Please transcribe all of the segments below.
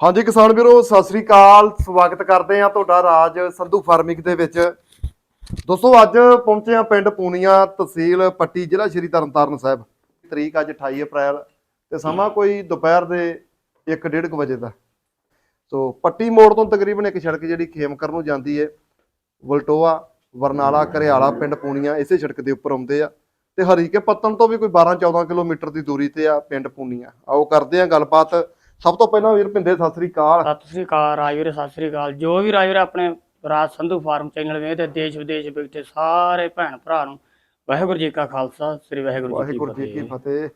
ਹਾਂਜੀ ਕਿਸਾਨ ਵੀਰੋ, ਸਤਿ ਸ੍ਰੀ ਅਕਾਲ। ਸਵਾਗਤ ਕਰਦੇ ਆ ਤੁਹਾਡਾ ਰਾਜ ਸੰਧੂ ਫਾਰਮਿੰਗ ਦੇ ਵਿੱਚ। ਦੋਸਤੋ, ਅੱਜ ਪਹੁੰਚੇ ਆ ਪਿੰਡ ਪੂਨੀਆ ਤਹਿਸੀਲ ਪੱਟੀ, ਜ਼ਿਲ੍ਹਾ ਸ਼੍ਰੀ ਤਰਨਤਾਰਨ ਸਾਹਿਬ। ਤਰੀਕ ਅੱਜ 28 ਅਪ੍ਰੈਲ ਤੇ ਸਮਾਂ ਕੋਈ ਦੁਪਹਿਰ ਦੇ 1:30 ਵਜੇ ਦਾ। ਸੋ ਪੱਟੀ ਮੋੜ ਤੋਂ ਤਕਰੀਬਨ ਇੱਕ ਸੜਕ ਜਿਹੜੀ ਖੇਮਕਰ ਨੂੰ ਜਾਂਦੀ ਹੈ ਵਲਟੋਆ, ਵਰਨਾਲਾ ਘਰਿਆਲਾ ਪਿੰਡ ਪੂਨੀਆ ਇਸੇ ਸੜਕ ਦੇ ਉੱਪਰ ਆਉਂਦੇ ਆ। ਤੇ ਹਰੀਕੇ ਪੱਤਨ ਤੋਂ ਵੀ ਕੋਈ 12-14 ਕਿਲੋਮੀਟਰ ਦੀ ਦੂਰੀ ਤੇ ਆ ਪਿੰਡ ਪੂਨੀਆ। ਆਓ ਕਰਦੇ ਆ ਗੱਲਬਾਤ ਸਭ ਤੋਂ ਪਹਿਲਾਂ ਵੀਰ ਭਿੰਦੇ ਸਤਿ ਸ੍ਰੀ ਅਕਾਲ। ਸਤਿ ਸ੍ਰੀ ਅਕਾਲ ਰਾਜਵੀਰ ਸਤਿ ਸ੍ਰੀ ਅਕਾਲ। ਜੋ ਵੀ ਰਾਜਵੀਰ ਆਪਣੇ ਰਾਜ ਸੰਧੂ ਫਾਰਮ ਚੈਨਲ ਵੇਖਦੇ ਦੇਸ਼ ਵਿਦੇਸ਼ ਬੈਠੇ ਸਾਰੇ ਭੈਣ ਭਰਾ ਨੂੰ ਵਾਹਿਗੁਰੂ ਜੀ ਕਾ ਖਾਲਸਾ ਸ੍ਰੀ ਵਾਹਿਗੁਰੂ ਜੀ ਵਾਹਿਗੁਰੂ ਜੀ ਕੀ ਕੀ ਫਤਿਹ। ਫਤਿਹ।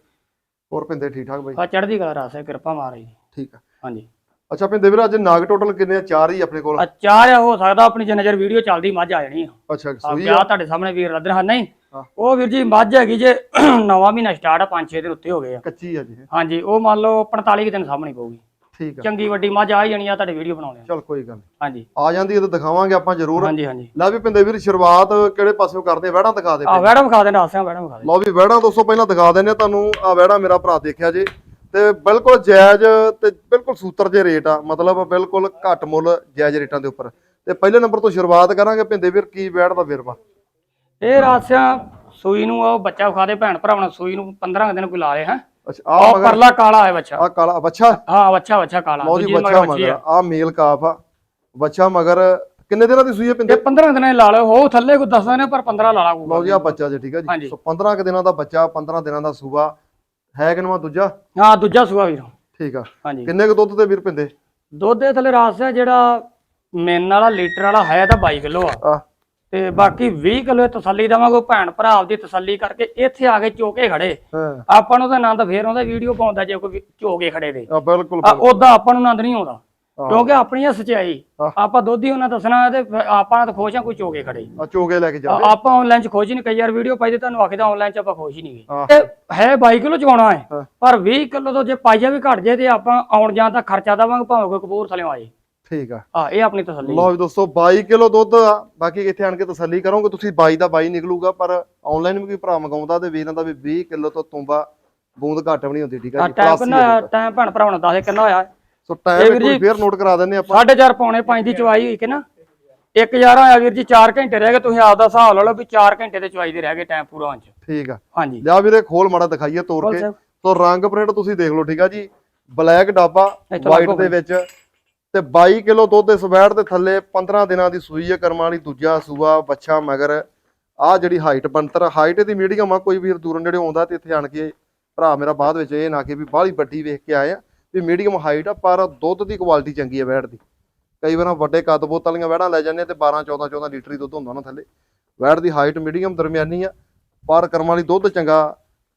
ਹੋਰ ਭਿੰਦੇ ਠੀਕ ਠਾਕ ਬਾਈ? ਆ ਚੜ੍ਹਦੀ ਕਲਾ ਰਾਸੇ ਕਿਰਪਾ ਮਾਰੀ ਠੀਕ ਆ। ਹਾਂਜੀ। ਅੱਛਾ ਭਿੰਦੇ ਵੀਰ ਅੱਜ ਨਾਗ ਟੋਟਲ ਕਿੰਨੇ ਆ? ਚਾਰ ਹੀ ਆਪਣੇ ਕੋਲ। ਅਚਾਰ ਹੋ ਸਕਦਾ ਆਪਣੀ ਜੇ ਨਜ਼ਰ ਵੀਡੀਓ ਚੱਲਦੀ ਮੱਝ ਆ ਜਾਣੀ ਆ। ਅੱਛਾ ਆ ਸੂਈ ਆ? ਤੁਹਾਡੇ ਸਾਹਮਣੇ ਵੀਰ ਲੱਦਰ ਹਾਂ ਨਹੀਂ। ਹਾਂ। ਉਹ ਵੀਰ ਜੀ ਮੱਝ ਹੈਗੀ ਜੇ ਨਵਾਂ ਮਹੀਨਾ ਸਟਾਰਟ ਆ 5-6 ਦਿਨ ਉੱਤੇ ਹੋ ਗਏ ਆ। ਕੱਚੀ ਆ ਜੀ ਇਹ। ਹਾਂਜੀ ਉਹ ਮੰਨ ਲਓ 45 ਕੁ ਦਿਨ ਸਾਹਮਣੇ ਪਊਗੀ। ਠੀਕ ਆ। ਚੰਗੀ ਵੱਡੀ ਮੱਝ ਆ ਹੀ ਜਾਣੀ ਆ ਤੁਹਾਡੇ ਵੀਡੀਓ ਬਣਾਉਣੇ ਆ। ਚਲ ਕੋਈ ਗੱਲ ਨੀ। ਹਾਂਜੀ। ਆ ਜਾਂਦੀ ਹੈ ਤਾਂ ਦਿਖਾਵਾਂਗੇ ਆਪਾਂ ਜ਼ਰੂਰ। ਹਾਂਜੀ ਹਾਂਜੀ। ਲੈ ਵੀ ਭਿੰਦੇ ਵੀਰ ਸ਼ੁਰੂਆਤ ਕਿਹੜੇ ਪਾਸਿਓਂ ਕਰਦੇ ਵਹਿੜਾਂ ਦਿਖਾ ਦੇ ਆ ਵੈੜਾ ਵਿਖਾ ਦੇਣਾ ਆਸਿਆ ਵੈੜਾ ਵਿਖਾ ਦੇ ਲਓ ਵੀ ਵਹਿੜਾਂ ਦੋਸਤੋ ਪਹਿਲਾਂ ਦਿਖਾ ਦਿੰਨੇ ਆ ਤੁਹਾਨੂੰ। ਆ ਵਹਿੜਾ ਮੇਰਾ ਭਰਾ ਦੇਖਿਆ ਜੇ। ਤੇ ਬਿਲਕੁਲ ਜਾਇਜ਼ ਤੇ ਬਿਲਕੁਲ ਸੂਤਰ ਜੇ ਰੇਟ ਆ। ਮਤਲਬ ਬਿਲਕੁਲ ਘੱਟ ਮੁੱਲ ਜਾਇਜ਼ ਰੇਟਾਂ ਦੇ ਉੱਪਰ। ਤੇ ਪਹਿਲੇ ਨੰਬਰ ਤੋਂ ਸ਼ੁਰੂਆਤ ਕਰਾਂਗੇ ਭਿੰਦੇ ਵੀਰ ਕੀ ਵਹਿੜ ਦਾ ਵੇਰਵਾ? ਇਹ ਰਾਸਿਆ ਸੂਈ ਨੂੰ ਉਹ ਬੱਚਾ ਵਿਖਾ ਦੇ ਭੈਣ ਭਰਾਵਾਂ ਸੂਈ ਨੂੰ 15 ਕੁ ਦਿਨ ਕੋਈ ਲਾ ਲੇ ਹਾਂ। ਅੱਛਾ ਆ ਉਹ ਮਗਰ ਪਰਲਾ ਕਾਲਾ ਹੈ ਬੱਚਾ। ਆ ਕਾਲਾ ਬੱਚਾ? ਹਾਂ ਬੱਚਾ ਬੱਚਾ ਕਾਲਾ। ਲਓ ਜੀ ਦੂਜੀ ਬੱਚਾ ਮਗਰ ਬੱਚੀ ਮਗਰ ਆ। ਆ ਮੇਲ ਕਾਫ ਆ। ਬੱਚਾ ਮਗਰ ਕਿੰਨੇ ਦਿਨਾਂ ਦੀ ਸੂਈ ਹੈ ਤੇ ਪਿੰਦੇ 15 ਦਿਨਾਂ ਦੀ ਲਾ ਲਓ ਹੋ ਥੱਲੇ ਕੋਈ ਦੱਸਦਾ ਨੇ ਪਰ 15 ਲਾ ਲਾ ਲਓ ਜੀ ਆ ਬੱਚਾ ਜੀ ਠੀਕ ਆ ਜੀ। ਹਾਂਜੀ। ਸੋ 15 ਕੁ ਦਿਨਾਂ ਦਾ ਬੱਚਾ 15 ਦਿਨਾਂ ਦਾ ਸੂਆ। ਹੈ ਕਿਨਵਾ ਦੂਜਾ? ਹਾਂ ਦੂਜਾ ਸੂਆ ਵੀਰ। ਠੀਕ ਆ। ਹਾਂਜੀ। ਕਿੰਨੇ ਕੁ ਦੁੱਧ ਤੇ ਵੀਰ ਪਿੰਦੇ? ਦੁੱਧ ਦੇ ਥੱਲੇ ਰਾਸਿਆ ਜਿਹੜਾ ਮੇਨ ਵਾਲਾ ਲੀਟਰ ਵਾਲਾ ਹੈ ਤਾਂ 22 ਕਿਲੋ ਆ। ਆ ਤੇ ਬਾਕੀ 20 ਕਿਲੋ ਤਸੱਲੀ ਦੇਵਾਂਗੇ ਭੈਣ ਭਰਾ ਆਪਦੀ ਤਸੱਲੀ ਕਰਕੇ ਇੱਥੇ ਆ ਕੇ ਚੋਕੇ ਖੜੇ। ਆਪਾਂ ਨੂੰ ਤਾਂ ਆਨੰਦ ਫੇਰ ਆਉਂਦਾ ਵੀਡੀਓ ਪਾਉਂਦਾ ਜੇ ਕੋਈ ਚੋਕੇ ਖੜੇ ਦੇ ਆ ਬਿਲਕੁਲ। ਉਦਾਂ ਆਪਾਂ ਨੂੰ ਆਨੰਦ ਨਹੀਂ ਆਉਂਦਾ। ਕਿਉਂਕਿ ਆਪਣੀ ਆ ਸਚਾਈ। ਆਪਾਂ ਦੁੱਧ ਹੀ ਉਹਨਾਂ ਦੱਸਣਾ ਤੇ ਆਪਾਂ ਤਾਂ ਖੁਸ਼ ਆ ਕੋਈ ਚੋਕੇ ਖੜੇ। ਆ ਚੋਗੇ ਲੈ ਕੇ ਜਾਂਦੇ ਆਪਾਂ ਆਨਲਾਈਨ ਚ ਖੁਸ਼ ਹੀ ਨਹੀਂ ਕਈ ਵਾਰ ਵੀਡੀਓ ਪਾਈ ਤੇ ਤੁਹਾਨੂੰ ਆਖਦਾ ਆਨਲਾਈਨ ਚ ਆਪਾਂ ਖੁਸ਼ ਹੀ ਨਹੀਂ ਤੇ ਹੈ 22 ਕਿਲੋ ਚਵਾਉਣਾ ਹੈ ਹਾਂ। ਪਰ 20 ਕਿਲੋ ਤੋਂ ਜੇ ਪਾਈਆ ਵੀ ਘਟ ਜੇ ਤੇ ਆਪਾਂ ਆਉਣ ਜਾਣ ਦਾ ਖਰਚਾ ਦੇਵਾਂਗੇ ਭਾਵੇਂ ਕੋਈ ਕਪੂਰ ਥਲੇ ਆਏ। ਠੀਕ ਆ। ਆ ਇਹ ਆਪਣੀ ਤਸੱਲੀ ਲਓ ਵੀ ਦੋਸਤੋ 22 ਕਿਲੋ ਦੁੱਧ ਆ। ਬਾਕੀ ਇੱਥੇ ਆਣ ਕੇ ਤਸੱਲੀ ਕਰੋਗੇ ਤੁਸੀਂ 22 ਦਾ 22 ਨਿਕਲੂਗਾ ਪਰ ਆਨਲਾਈਨ ਵੀ ਕੋਈ ਭਰਾ ਮੰਗਾਉਂਦਾ ਤੇ ਵੀਰਾਂ ਦਾ ਵੀ 20 ਕਿਲੋ ਤੋਂ ਤੁੰਬਾ ਬੂੰਦ ਘੱਟ ਵੀ ਨਹੀਂ ਹੁੰਦੀ ਠੀਕ ਆ ਜੀ? ਟਾਈਮ। ਟਾਈਮ ਭੈਣ ਭਰਾਵਾਂ ਨੂੰ ਦੱਸ ਦੇ ਕਿੰਨਾ ਹੋਇਆ? ਸੋ ਟਾਈਮ ਜੀ- ਫੇਰ ਨੋਟ ਕਰਾ ਦਿੰਨੇ ਆਪਾਂ। 4.5 ਪੌਣੇ 5 ਦੀ ਚਵਾਈ ਹੋਈ ਕਿ ਨਾ? 1000 ਹੋਇਆ ਵੀਰ ਜੀ 4 ਘੰਟੇ ਰਹਿ ਗਏ ਤੁਸੀਂ ਆਪਦਾ ਹਿਸਾਬ ਲਾ ਲਓ ਵੀ 4 ਘੰਟੇ ਦੇ ਚਵਾਈ ਦੇ ਰਹਿ ਗਏ ਟਾਈਮ ਪੂਰਾ ਹੋਣ ਚ। ਠੀਕ ਆ। ਹਾਂਜੀ। ਲਿਆ ਵੀਰੇ ਖੋਲ ਮਾੜਾ ਦਿਖਾਈਏ ਤੋੜ ਖੋਲ ਕੇ। ਸੋ ਰੰਗ ਪ੍ਰਿੰਟ ਤੁਸੀਂ ਦੇਖ ਲਓ ਠੀਕ ਆ ਜੀ? ਬਲੈਕ ਡਾਬਾ ਵਾਈਟ ਦੇ ਵਿੱਚ। ਤੇ 22 ਕਿਲੋ ਦੁੱਧ ਇਸ ਸਵੈੜ ਦੇ ਥੱਲੇ 15 ਦਿਨਾਂ ਦੀ ਸੂਈ ਹੈ, ਕਰਮਾਂ ਵਾਲੀ ਦੂਜਾ ਸੂਆ ਬੱਚਾ ਮਗਰ। ਆ ਜਿਹੜੀ ਹਾਈਟ ਬੰਤਰ ਹਾਈਟ ਦੀ ਮੀਡੀਅਮ ਆ, ਕੋਈ ਵੀ ਦੂਰੋਂ ਜਿਹੜੇ ਆਉਂਦਾ ਤੇ ਇੱਥੇ ਆਣ ਕੇ ਭਰਾ ਮੇਰਾ ਬਾਅਦ ਵਿੱਚ ਇਹ ਨਾ ਕਿ ਵੀ ਬਾਹਲੀ ਵੱਡੀ ਵੇਖ ਕੇ ਆਏ ਆ ਵੀ ਮੀਡੀਅਮ ਹਾਈਟ ਆ, ਪਰ ਦੁੱਧ ਦੀ ਕੁਆਲਿਟੀ ਚੰਗੀ ਆ ਵੈੜ ਦੀ। ਕਈ ਵਾਰ ਵੱਡੇ ਕੱਦ ਬੋਤਲ ਵਾਲੀਆਂ ਵੈੜਾਂ ਲੈ ਜਾਂਦੇ ਆ ਤੇ 12 14 14 ਲੀਟਰ ਹੀ ਦੁੱਧ ਹੁੰਦਾ ਉਹਨਾਂ ਥੱਲੇ। ਵੈੜ ਦੀ ਹਾਈਟ ਮੀਡੀਅਮ ਦਰਮਿਆਨੀ ਆ, ਪਰ ਕਰਮਾਂ ਵਾਲੀ ਦੁੱਧ ਚੰਗਾ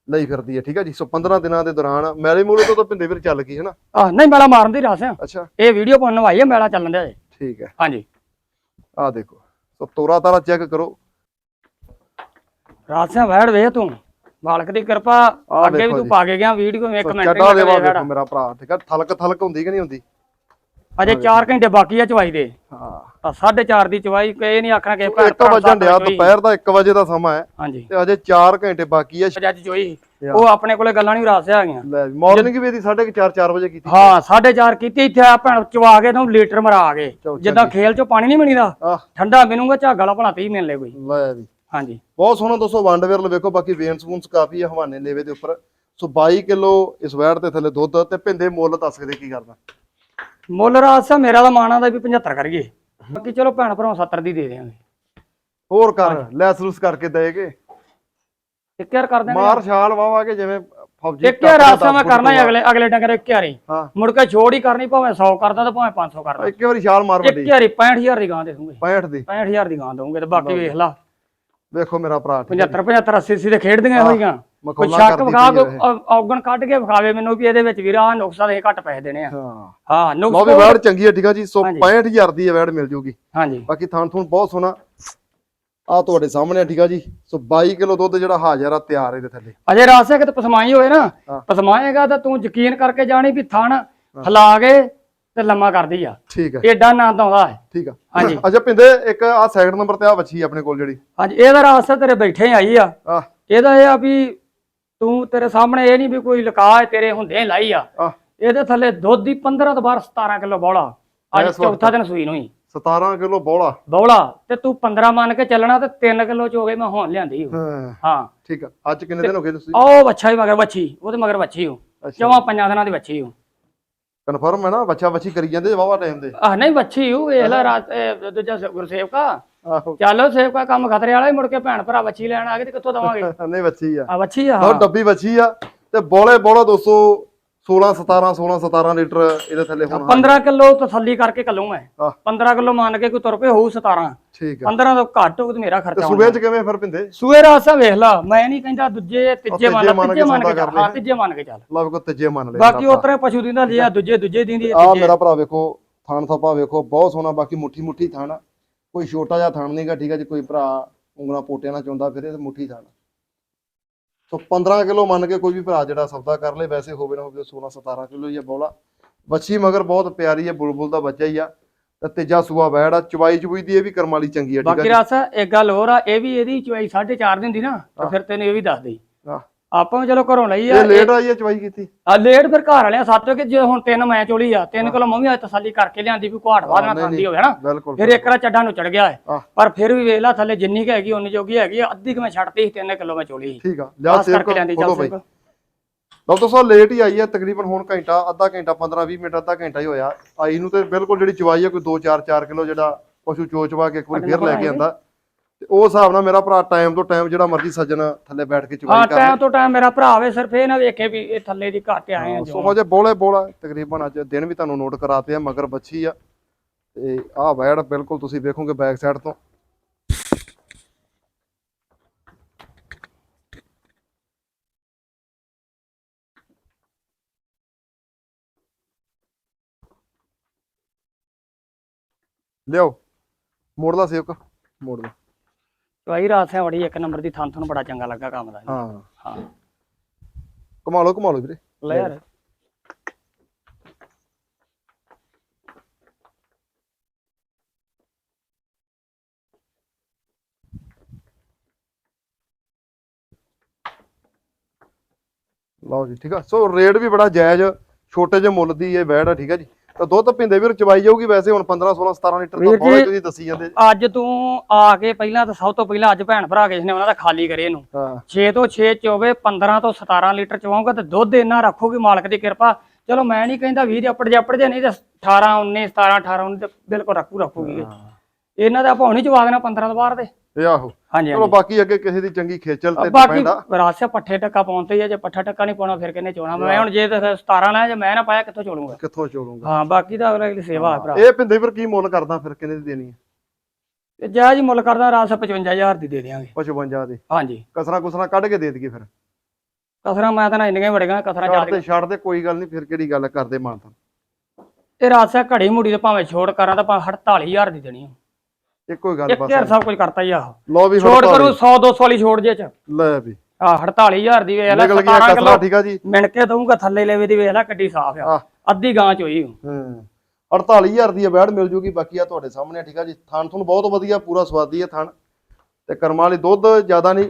ਲਈ ਫਿਰਦੀ ਹੈ ਠੀਕ ਆ ਜੀ? ਸੋ 15 ਦਿਨਾਂ ਦੇ ਦੌਰਾਨ ਮੈਲੇ ਮੂਲੇ ਤੋਂ ਤਾਂ ਭਿੰਦੇ ਵੀਰ ਚੱਲ ਗਈ ਹੈ ਨਾ ਆ ਨਹੀਂ ਮੇਲਾ ਮਾਰਨ ਦੀ ਰਸ ਆ। ਅੱਛਾ। ਇਹ ਵੀਡੀਓ ਪਾਉਣ ਨਵਾਈ ਆ ਮੇਲਾ ਚੱਲਣ ਦਿਆ ਠੀਕ ਹੈ ਹਾਂਜੀ। ਆ ਦੇਖੋ ਸੋ ਤੋਰਾ ਤਾਰਾ ਚੈੱਕ ਕਰੋ। ਰਾਸਿਆ ਵੈੜ ਵੇ ਤੂੰ। ਮਾਲਕ ਦੀ ਕਿਰਪਾ ਅੱਗੇ ਵੀ ਤੂੰ। ਪਾ ਕੇ ਗਿਆ ਵੀਡੀਓ ਇੱਕ ਮਿੰਟ ਚੱਡਾ ਦੇ ਵਾ ਨਹੀਂ ਦੇਖੋ ਮੇਰਾ ਭਰਾ ਠੀਕ ਆ? ਥਲਕ ਥਲਕ ਹੁੰਦੀ ਕਿ ਨਹੀਂ ਹੁੰਦੀ? ਅਜੇ 4 ਘੰਟੇ ਬਾਕੀ ਆ ਚਵਾਈ ਦੇ। ਹਾਂ। ਆ 4.5 ਦੀ ਚਵਾਈ ਇਹ ਨਹੀਂ ਆਖਣਾ ਕਿ ਸੋ ਇੱਕ ਵਜਣ ਡਿਆ ਦੁਪਹਿਰ ਦਾ 1 ਵਜੇ ਦਾ ਸਮਾਂ ਹੈ ਹਾਂਜੀ। ਤੇ ਅਜੇ 4 ਘੰਟੇ ਬਾਕੀ ਹੈ ਅੱਜ ਚੋਈ ਉਹ ਆਪਣੇ ਕੋਲੇ ਗੱਲਾਂ ਨਹੀਂ ਰਾਸਿਆ ਆ ਗਈਆਂ ਲੈ ਮਾਰਨਿੰਗ ਵੀ ਇਹਦੀ 4:30 4 ਵਜੇ ਕੀਤੀ ਹਾਂ 4.5 ਕੀਤੀ ਇੱਥੇ ਆ ਭੈਣ ਚਵਾ ਕੇ ਤੂੰ ਲੀਟਰ ਮਰਾ ਕੇ। ਚਲੋ ਜਿੱਦਾਂ ਖੇਲ ਚੋਂ ਪਾਣੀ ਨਹੀਂ ਆਹ। ਠੰਡਾ ਮਿਲੂਗਾ ਝਾਗਾ ਵਾਲਾ ਭਲਾ 30 ਮਿਲ ਲੈ ਕੋਈ। ਲੈ ਵੀ ਹਾਂਜੀ। ਬਹੁਤ ਸੋਹਣਾ ਦੋਸਤੋ ਵੰਡਵੇਅਰ ਵੇਖੋ ਬਾਕੀ ਵੇਨ ਸਪੂਨਸ ਕਾਫੀ ਆ ਹਵਾਨੇ ਲੇਵੇ ਦੇ ਉੱਪਰ। ਸੋ 22 ਕਿਲੋ ਇਸ ਵੈੜ ਦੇ ਥੱਲੇ ਦੁੱਧ ਤੇ ਭਿੰਦੇ ਮੁੱਲ ਦੱਸ ਸਕਦੇ ਕੀ ਕਰਦਾ ਮੁੱਲ ਰਾਸਾ ਮੇਰਾ ਦਾ ਮਾਣਾ ਦਾ ਵੀ 75 ਕਰੀਏ ਬਾਕੀ ਚਲੋ ਭੈਣ ਭਰਾ 70 ਦੀ ਦੇ ਦੇਵਾਂਗੇ ਹੋਰ ਕਰ ਲੈਸ ਲੂਸ ਕਰਕੇ ਦੇਗੇ ਇੱਕ ਯਾਰ ਕਰ ਦੇਣਗੇ ਮਾਰ ਛਾਲ ਵਾਵਾ ਕੇ ਜਿਵੇਂ ਫੌਜੀ ਇੱਕ ਯਾਰ ਰਾਸਾ ਮੈਂ ਕਰਨਾ ਹੀ ਅਗਲੇ ਅਗਲੇ ਡੰਗਰ ਇੱਕ ਯਾਰੀ ਮੁੜ ਕੇ ਛੋੜ ਹੀ ਕਰਨੀ ਭਾਵੇਂ 100 ਕਰਦਾ ਤੇ ਭਾਵੇਂ 500 ਕਰਦਾ ਇੱਕ ਵਾਰੀ ਛਾਲ ਮਾਰ ਇੱਕ ਵੱਡੀ। ਯਾਰੀ 65000 ਦੀ ਗਾਂ ਦੇ ਦੂੰਗੇ। 65 ਦੀ। 65000 ਦੀ ਗਾਂ ਦਊਂਗੇ ਤੇ ਬਾਕੀ ਵੇਖ ਲਾ। ਵੇਖੋ ਮੇਰਾ ਭਰਾ ਠੀਕ ਹੈ 75 75 80 80 ਦੇ ਖੇਡਦੀਆਂ ਹੋਈਆਂ ਕੋਈ ਮਖੌਲਾਂ ਸ਼ੱਕ ਕਰਦੀ ਵਿਖਾ ਪਈ ਕੇ ਔਗਣ ਕੱਢ ਕੇ ਵਿਖਾਵੇ ਮੈਨੂੰ ਵੀ ਇਹਦੇ ਵਿੱਚ ਵੀਰਾ ਨੁਕਸਾ ਦੇ ਘੱਟ ਪੈਸੇ ਦੇਣੇ ਆ। ਹਾਂ। ਹਾਂ ਲਓ ਵੀ ਨੁਕਸ ਵੈੜ ਚੰਗੀ ਹੈ ਠੀਕ ਆ ਜੀ? ਸੋ ਹਾਂਜੀ। 65000 ਦੀ ਵੈੜ ਮਿਲ ਜੂਗੀ। ਹਾਂਜੀ। ਬਾਕੀ ਥਾਂ ਥੂਣ ਬਹੁਤ ਸੋਹਣਾ। ਆ ਤੁਹਾਡੇ ਸਾਹਮਣੇ ਆ ਠੀਕ ਆ ਜੀ? ਸੋ 22 ਕਿਲੋ ਦੁੱਧ ਜਿਹੜਾ ਹਾਜ਼ਰ ਆ ਤਿਆਰ ਇਹਦੇ ਥੱਲੇ। ਅਜੇ ਰਾਸੇ ਕਿ ਪਸਮਾਈ ਹੋਏ ਨਾ। ਪਸਮਾਏਗਾ ਤਾਂ ਤੂੰ ਯਕੀਨ ਕਰਕੇ ਜਾਣੀ ਵੀ ਥਣ ਹਿਲਾ ਕੇ ਤੇ ਲੰਮਾ ਕਰਦੀ ਆ। ਠੀਕ ਹੈ ਏਡਾ ਆਨੰਦ ਆਉਂਦਾ ਹੈ। ਠੀਕ ਆ। ਹਾਂਜੀ। ਅੱਛਾ ਪਿੰਦੇ ਇੱਕ ਆ ਸੈਕਿੰਡ ਨੰਬਰ ਤੇ ਆ ਵੱਛੀ ਆਪਣੇ ਕੋਲ ਜਿਹੜੀ। ਹਾਂਜੀ ਇਹਦਾ ਰਾਸਤਾ ਤੇਰੇ ਬੈਠੇ ਹੀ ਆਈ ਆ। ਆ ਇਹਦਾ ਇਹ ਆ ਵੀ ਤੂੰ ਤੇਰੇ ਸਾਹਮਣੇ ਇਹ ਨਹੀਂ ਵੀ ਕੋਈ ਲਕਾ ਹੈ ਤੇਰੇ ਹੁੰਦੇ ਲਾਈ ਆ। ਆ ਇਹਦੇ ਥੱਲੇ ਦੁੱਧ ਦੀ 15 ਤੋਂ ਬਾਹਰ 17 ਕਿਲੋ ਬੌਲਾ। ਅੱਜ? ਚੌਥਾ ਦਿਨ ਸੂਈ ਨੂੰ ਹੀ। 17 ਕਿਲੋ ਬੋਲਾ। ਬੌਲਾ ਤੇ ਤੂੰ 15 ਮੰਨ ਕੇ ਚੱਲਣਾ ਤੇ 3 ਕਿਲੋ ਚ ਹੋ ਗਏ ਮੈਂ ਹੁਣ ਲਿਆਂਦੀ। ਹਾਂ। ਹਾਂ। ਠੀਕ ਆ। ਅੱਜ ਕਿੰਨੇ ਦਿਨ ਹੋ ਗਏ ਤੁਸੀਂ? ਉਹ ਬੱਚਾ ਹੀ ਮਗਰ ਬੱਚੀ ਉਹਦੇ ਮਗਰ ਬੱਚੀ ਹੋ ਜਮਾ ਪੰਜਾਂ ਦਿਨਾਂ ਦੀ ਬੱਚੀ ਹੋ ਕਨਫਰਮ ਹੈ ਨਾ ਬੱਚਾ ਬੱਚੀ ਕਰੀ ਜਾਂਦੇ ਵਾਵਾ ਟਾਈਮ ਦੇ ਆਹ ਨਹੀਂ ਬੱਚੀ ਹੋ ਵੇਖ ਲੈ ਰਾਤ ਦੂਜਾ ਗੁਰਸੇਵਕਾ। ਆਹੋ। ਚੱਲ ਸੇਵਕਾ ਕੰਮ ਖਤਰੇ ਵਾਲਾ ਹੀ ਮੁੜ ਕੇ ਭੈਣ ਭਰਾ ਬੱਚੀ ਲੈਣ ਆ ਗਏ ਤੇ ਕਿੱਥੋਂ ਦਵਾਂਗੇ? ਨਹੀਂ ਬੱਚੀ ਆ। ਆ ਬੱਚੀ ਆ। ਲਓ ਡੱਬੀ ਬੱਚੀ ਆ ਤੇ ਬੋਲੇ ਬੋਲਾ ਦੋਸਤੋ 16 17 16 17 ਲੀਟਰ ਇਹਦੇ ਥੱਲੇ ਹੁਣ 15 ਕਿਲੋ ਤਸੱਲੀ ਕਰਕੇ ਕੱਲੂ ਮੈਂ। ਆਹ। 15 ਕਿਲੋ ਮੰਨ ਕੇ ਕੋਈ ਤੁਰ ਪਏ ਹੋਊ 17 ਠੀਕ ਆ। 15 ਤੋਂ ਘੱਟ ਹੋਊ ਤੇ ਮੇਰਾ ਖਰਚਾ ਸੂਬੇ ਚ ਕਿਵੇਂ ਫਿਰ ਪਿੰਦੇ? ਸੂਏ ਰਾਸਾ ਵੇਖ ਲਾ ਮੈਂ ਨਹੀਂ ਕਹਿੰਦਾ ਦੂਜੇ ਤੀਜੇ ਮੰਨ ਤੀਜੇ ਕੇ ਮੰਨ ਕੇ ਚੱਲ। ਹਾਂ। ਤੀਜੇ ਮੰਨ ਕੇ ਚੱਲ। ਲਓ ਵੇਖੋ ਤੀਜੇ ਮੰਨ ਲੈ ਬਾਕੀ ਉਤਰੇ ਪਸ਼ੂ ਦੀ ਨਾ ਲਿਆ ਦੂਜੇ ਦੂਜੇ ਦੀ ਆ ਮੇਰਾ ਭਰਾ ਵੇਖੋ ਥਾਣ ਥਾਪਾ ਵੇਖੋ ਬਹੁਤ ਸੋਹਣਾ ਬਾਕੀ ਮੁੱਠੀ ਮੁੱਠੀ ਥਾਣ। ਕੋਈ ਛੋਟਾ ਜਿਹਾ ਥਾਣ ਨਹੀਂਗਾ ਠੀਕ ਹੈ ਜੀ ਕੋਈ ਭਰਾ ਉਂਗਲਾਂ ਪੋਟਿਆਂ ਨਾਲ ਚਾਹੁੰਦਾ ਫਿਰੇ ਤੇ ਮੁੱਠੀ ਥਾਣ। ਸੋ 15 ਕਿਲੋ ਮੰਨ ਕੇ ਕੋਈ ਵੀ ਭਰਾ ਜਿਹੜਾ ਸੌਦਾ ਕਰ ਲੇ ਵੈਸੇ ਹੋਵੇ ਨਾ ਹੋਵੇ 16 17 ਕਿਲੋ ਆ ਬੋਲਾ। ਬੱਚੀ ਮਗਰ ਬਹੁਤ ਪਿਆਰੀ ਹੈ ਬੁਲਬੁਲ ਦਾ ਬੱਚਾ ਹੀ ਆ ਤੇ ਤੀਜਾ ਸੂਆ ਵੈੜ ਆ ਚਵਾਈ ਚਬੂਈ ਦੀ ਇਹ ਵੀ ਕਰਮ ਵਾਲੀ ਚੰਗੀ ਆ ਠੀਕ ਬਾਕੀ ਆ ਰਾਸਾ ਇੱਕ ਗੱਲ ਹੋਰ ਆ ਇਹ ਵੀ ਇਹਦੀ ਚੁਆਈ 4.5 ਦਿਨ ਦੀ ਨਾ ਤੇ ਫਿਰ ਤੈਨੂੰ ਇਹ ਵੀ ਦੱਸ ਦੇਈ। ਆਪਾਂ ਵੀ ਚਲੋ ਘਰੋਂ ਲਈ ਆ ਇਹ ਲੇਟ ਆਈ ਆ ਚਵਾਈ ਕੀਤੀ? ਆ ਲੇਟ ਫਿਰ ਘਰ ਵਾਲਿਆਂ ਸੱਤ ਕਿ ਜੇ ਹੁਣ ਤਿੰਨ ਮੈਂ ਚੋਲੀ ਆ ਤਿੰਨ ਕਿਲੋ ਮੈਂ ਵੀ ਅੱਜ ਤਸੱਲੀ ਕਰਕੇ ਲਿਆਂਦੀ ਵੀ ਘਾਟ ਬਾਦ ਨਾ ਖਾਂਦੀ ਹੋਵੇ ਨਾ ਬਿਲਕੁਲ ਫਿਰ ਇੱਕ ਰਾ ਚੱਡਾ ਨੂੰ ਚੜ ਗਿਆ ਹੈ। ਪਰ ਫਿਰ ਵੀ ਵੇਖ ਲਾ ਥੱਲੇ ਜਿੰਨੀ ਕੁ ਹੈਗੀ ਉਨੀ ਜੋਗੀ ਹੈਗੀ ਆ, ਅੱਧੀ ਕਿ ਮੈਂ ਛੱਡਤੀ ਸੀ 3 ਕਿਲੋ ਮੈਂ ਚੋਲੀ ਸੀ। ਠੀਕ ਆ ਲਿਆ ਸੇਵ ਕਰਕੇ ਲਿਆਂਦੀ ਚੱਲ ਸੇਵਕ। ਲਓ ਦੋਸਤੋ ਲੇਟ ਹੀ ਆਈ ਹੈ ਤਕਰੀਬਨ ਹੁਣ ਘੰਟਾ ਅੱਧਾ ਘੰਟਾ 15 20 ਮਿੰਟ ਅੱਧਾ ਘੰਟਾ ਹੀ ਹੋਇਆ। ਆਈ ਨੂੰ ਤੇ ਬਿਲਕੁਲ ਜਿਹੜੀ ਚਵਾਈ ਹੈ ਕੋਈ 2 4 4 ਕਿਲੋ ਜਿਹੜਾ ਪਸ਼ੂ ਚੋਚਵਾ ਕੇ ਇੱਕ ਵਾਰੀ ਫੇਰ ਲੈ ਕੇ ਆਂਦਾ। ਉਹ ਹਿਸਾਬ ਨਾਲ ਮੇਰਾ ਭਰਾ ਟਾਈਮ ਤੋਂ ਟਾਈਮ ਜਿਹੜਾ ਮਰਜ਼ੀ ਸੱਜਣ ਥੱਲੇ ਬੈਠ ਕੇ ਹਾਂ ਚਵਾਈ ਕਰ ਟਾਈਮ ਤੋਂ ਟਾਈਮ ਮੇਰਾ ਭਰਾ ਵੇ ਸਿਰਫ ਇਹ ਨਾ ਵੇਖੇ ਵੀ ਇਹ ਥੱਲੇ ਦੀ ਘੱਟ ਆਏ ਆ ਸੋ ਜੋ ਜੇ ਬੋਲੇ ਬੋਲਾ ਤਕਰੀਬਨ ਅੱਜ ਦਿਨ ਵੀ ਤੁਹਾਨੂੰ ਨੋਟ ਕਰਾਤੇ ਆ ਮਗਰ ਬੱਚੀ ਆ। ਤੇ ਆਹ ਵੈੜ ਬਿਲਕੁਲ ਤੁਸੀਂ ਵੇਖੋਗੇ ਬੈਕ ਸਾਈਡ ਤੋਂ। ਲਿਓ ਮੋੜ ਲਾ ਸੇਵਕ ਮੋੜ ਲਾ। ਚੁਆਈ ਰਾਤ ਹੈ ਬੜੀ ਇੱਕ ਨੰਬਰ ਦੀ ਥਾਂ ਤੁਹਾਨੂੰ ਬੜਾ ਚੰਗਾ ਲੱਗਾ ਕੰਮ ਦਾ। ਹਾਂ। ਹਾਂ। ਕਮਾ ਲਓ ਕਮਾ ਲਓ ਵੀਰੇ। ਲੈ ਯਾਰ। ਲਓ ਜੀ ਠੀਕ ਆ। ਸੋ ਰੇਟ ਵੀ ਬੜਾ ਜਾਇਜ਼ ਛੋਟੇ ਜਿਹੇ ਮੁੱਲ ਦੀ ਇਹ ਵੈੜ ਆ ਠੀਕ ਆ ਜੀ। ਤਾਂ ਦੁੱਧ ਪਿੰਦੇ ਵੀਰ ਚਵਾਈ ਜਾਊਗੀ ਵੈਸੇ ਹੁਣ 15 16 17 ਲੀਟਰ ਵੀਰ ਤਾਂ ਬਹੁਤ ਜੀ, ਤੁਸੀਂ ਦੱਸੀ ਜਾਂਦੇ। ਜੀ। ਅੱਜ ਤੂੰ ਆ ਕੇ ਪਹਿਲਾਂ ਤਾਂ ਸਭ ਤੋਂ ਪਹਿਲਾਂ ਅੱਜ ਭੈਣ ਭਰਾ ਕਿਸ ਨੇ ਉਹਨਾਂ ਦਾ ਖਾਲੀ ਕਰੇ ਇਹਨੂੰ। ਹਾਂ। 6 ਤੋਂ 6 ਚੋਵੇ 15 ਤੋਂ 17 ਲੀਟਰ ਚਵਾਉਂਗਾ ਤੇ ਦੁੱਧ ਇੰਨਾ ਰੱਖੂਗੀ ਮਾਲਕ ਦੀ ਕਿਰਪਾ। ਚਲੋ ਮੈਂ ਨਹੀਂ ਕਹਿੰਦਾ 20 ਦੇ ਅੱਪੜ ਜੱਪੜ ਜੇ ਨਹੀਂ ਤੇ 18 19 17 18 19 ਤੇ ਬਿਲਕੁਲ ਰੱਖੂ ਰੱਖੂਗੀ। ਇਹਨਾਂ ਦਾ ਆਪਾਂ ਹੁਣੀ ਚਵਾ ਦੇਣਾ 15 ਤੋਂ ਬਾਹਰ ਦੇ ਇਹ ਆਹੋ। ਹਾਂਜੀ ਚਲੋ ਹਾਂਜੀ। ਬਾਕੀ ਅੱਗੇ ਕਿਸੇ ਦੀ ਚੰਗੀ ਖੇਚਲ ਤੇ ਬਾਕੀ ਰਾਸਿਆ ਪੱਠੇ ਟੱਕਾ ਹੀ ਆ ਜੇ ਪੱਠਾ ਟੱਕਾ ਨਹੀਂ ਪਾਉਣਾ ਫਿਰ ਕਿੰਨੇ ਚੋਣਾ? ਮੈਂ ਹੁਣ ਜੇ ਤੇ 17 ਲਾਇਆ ਜੇ ਮੈਂ ਨਾ ਪਾਇਆ ਕਿੱਥੋਂ ਚੋਲੂਗਾ ਕਿੱਥੋਂ ਚੋਲੂਗਾ ਹਾਂ ਬਾਕੀ ਤਾਂ ਅਗਲਾ ਦੀ ਸੇਵਾ ਹੈ ਭਰਾ। ਇਹ ਪਿੰਦੇ ਵੀਰ ਕੀ ਮੁੱਲ ਕਰਦਾ ਫਿਰ ਕਿੰਨੇ ਦੀ ਦੇਣੀ ਹੈ ਤੇ ਜਾਇਜ਼ ਮੁੱਲ ਕਰਦਾ ਰਾਸ 55000 ਦੀ ਦੇ ਦਿਆਂਗੇ। 55 ਦੀ। ਹਾਂਜੀ। ਕਸਰਾ ਕੁਸਰਾ ਕੱਢ ਕੇ ਦੇ ਦਈਏ ਫਿਰ। ਕਸਰਾ ਮੈਂ ਤਾਂ ਨਾ ਇੰਨੀਆਂ ਵੜੀਆਂ ਕਸਰਾ ਛੱਡ ਚੱਲ ਤੇ ਛੱਡ ਦੇ ਕੋਈ ਗੱਲ ਨਹੀਂ ਫਿਰ ਕਿਹੜੀ ਗੱਲ ਕਰਦੇ ਮਾਨਤਾ। ਇਹ ਰਾਸਿਆ ਘੜੀ ਮੁੜੀ ਤੇ ਭਾਵੇਂ ਛੋੜ ਕਰਾਂ ਤਾਂ ਭਾਵੇਂ 48000 ਦੀ ਦੇਣੀ ਆ। ਇੱਕੋ ਹੀ ਗੱਲ ਬਸ ਯਾਰ ਸਭ ਕੁਝ ਕਰਤਾ ਹੀ ਆਹੋ ਲੋ ਵੀ ਛੋੜ। ਕਰੂ 100 200 ਵਾਲੀ ਛੋੜ ਜੇ ਚ। ਲੈ ਵੀ। ਆ 48000 ਦੀ ਵੇਖ ਲੈ ਨਿਕਲ ਗਿਆ 17 ਕਸਰਾ ਕਿਲੋ ਠੀਕ ਆ ਜੀ। ਮਿਣ ਕੇ ਦਊਂਗਾ ਥੱਲੇ ਲੈਵੇ ਦੀ ਵੇਖ ਲੈ ਕੱਡੀ ਸਾਫ਼ ਆ। ਅੱਧੀ ਗਾਂ ਚ ਹੋਈ ਹੂੰ। 48000 ਦੀ ਬੈੜ ਮਿਲ ਜੂਗੀ ਬਾਕੀ ਆ ਤੁਹਾਡੇ ਸਾਹਮਣੇ ਠੀਕ ਆ ਜੀ। ਥਣ ਤੁਹਾਨੂੰ ਬਹੁਤ ਵਧੀਆ ਪੂਰਾ ਸਵਾਦੀ ਹੈ ਥਣ। ਤੇ ਕਰਮਾਂ ਵਾਲੀ ਦੁੱਧ ਜ਼ਿਆਦਾ ਨਹੀਂ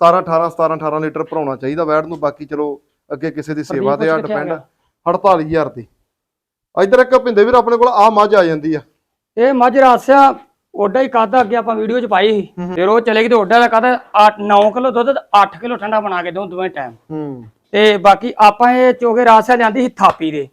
17 18 17 18 ਲੀਟਰ ਭਰਾਉਣਾ ਚਾਹੀਦਾ ਬੈੜ ਨੂੰ ਬਾਕੀ ਚਲੋ ਅੱਗੇ ਕਿਸੇ ਦੀ ਸੇਵਾ ਤੇ ਆ ਡਿਪੈਂਡ 48000 ਦੀ। ਇਧਰ ਇੱਕ ਭਿੰਦੇ ਵੀਰ ਆਪਣੇ ਕੋਲ ਆ ਮੱਝ ਆ ਜਾਂਦੀ ਆ। ਇਹ ਮੱਝ ਰਾਸਿਆ ਓਡਾ ਹੀ ਕਾਦਾ ਅੱਗੇ ਆਪਾਂ ਵੀਡੀਓ ਚ ਪਾਈ ਸੀ। ਫਿਰ ਉਹ ਚਲੇ ਗਈ ਤੇ ਓਡਾ ਦਾ ਕਾਦਾ 8 9 ਕਿਲੋ ਦੁੱਧ ਤੇ 8 ਕਿਲੋ ਠੰਡਾ ਬਣਾ ਕੇ ਦੋ ਦੋਵੇਂ ਟਾਈਮ ਹੂੰ। ਤੇ ਬਾਕੀ ਆਪਾਂ ਇਹ ਚੋਗੇ ਰਾਸਿਆ ਲਿਆਂਦੀ ਸੀ ਥਾਪੀ ਦੇ।